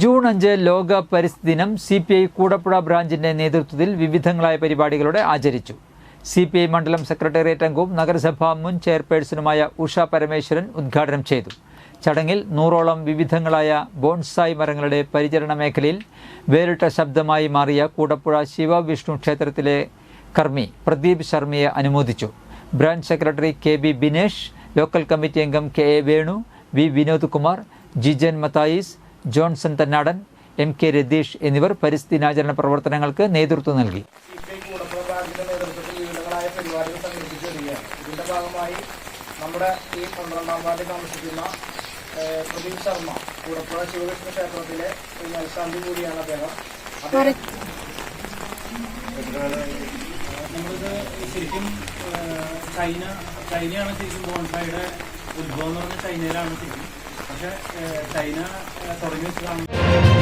June അഞ്ച് ലോക പരിസ്ഥിതി ദിനം സി പി ഐ കൂടപ്പുഴ ബ്രാഞ്ചിന്റെ നേതൃത്വത്തിൽ വിവിധങ്ങളായ പരിപാടികളോടെ ആചരിച്ചു. സി പി ഐ മണ്ഡലം സെക്രട്ടേറിയറ്റ് അംഗവും നഗരസഭാ മുൻ ചെയർപേഴ്സണുമായ ഉഷ പരമേശ്വരൻ ഉദ്ഘാടനം ചെയ്തു. ചടങ്ങിൽ നൂറോളം വിവിധങ്ങളായ ബോൺസായി മരങ്ങളുടെ പരിചരണ മേഖലയിൽ വേറിട്ട ശബ്ദമായി മാറിയ കൂടപ്പുഴ ശിവവിഷ്ണു ക്ഷേത്രത്തിലെ കർമ്മി പ്രദീപ് ശർമ്മയെ അനുമോദിച്ചു. Branch secretary K B Binesh local committee അംഗം K A Venu V Vinod Kumar Jijan Mathayis Johnson Thannadan M K Ratheesh എന്നിവർ പരിസ്ഥിതി ദിനാചരണ പ്രവർത്തനങ്ങൾക്ക് നേതൃത്വം നൽകി. നമ്മുടെ ഈ പന്ത്രണ്ടാം വാർഡിൽ താമസിക്കുന്ന പ്രദീപ് ശർമ്മ കൂടപ്പുഴ ശിവകൃഷ്ണ ക്ഷേത്രത്തിലെ മേൽശാന്തി കൂടിയാണ് അദ്ദേഹം നമ്മളിത് ശരിക്കും ചൈന ചൈനയാണ് ശരിക്കും ബോൺസായുടെ ഉത്ഭവം എന്ന് പറഞ്ഞാൽ ചൈനയിലാണ് ശരിക്കും. പക്ഷെ ചൈന തുടങ്ങി വെച്ചതാണ്.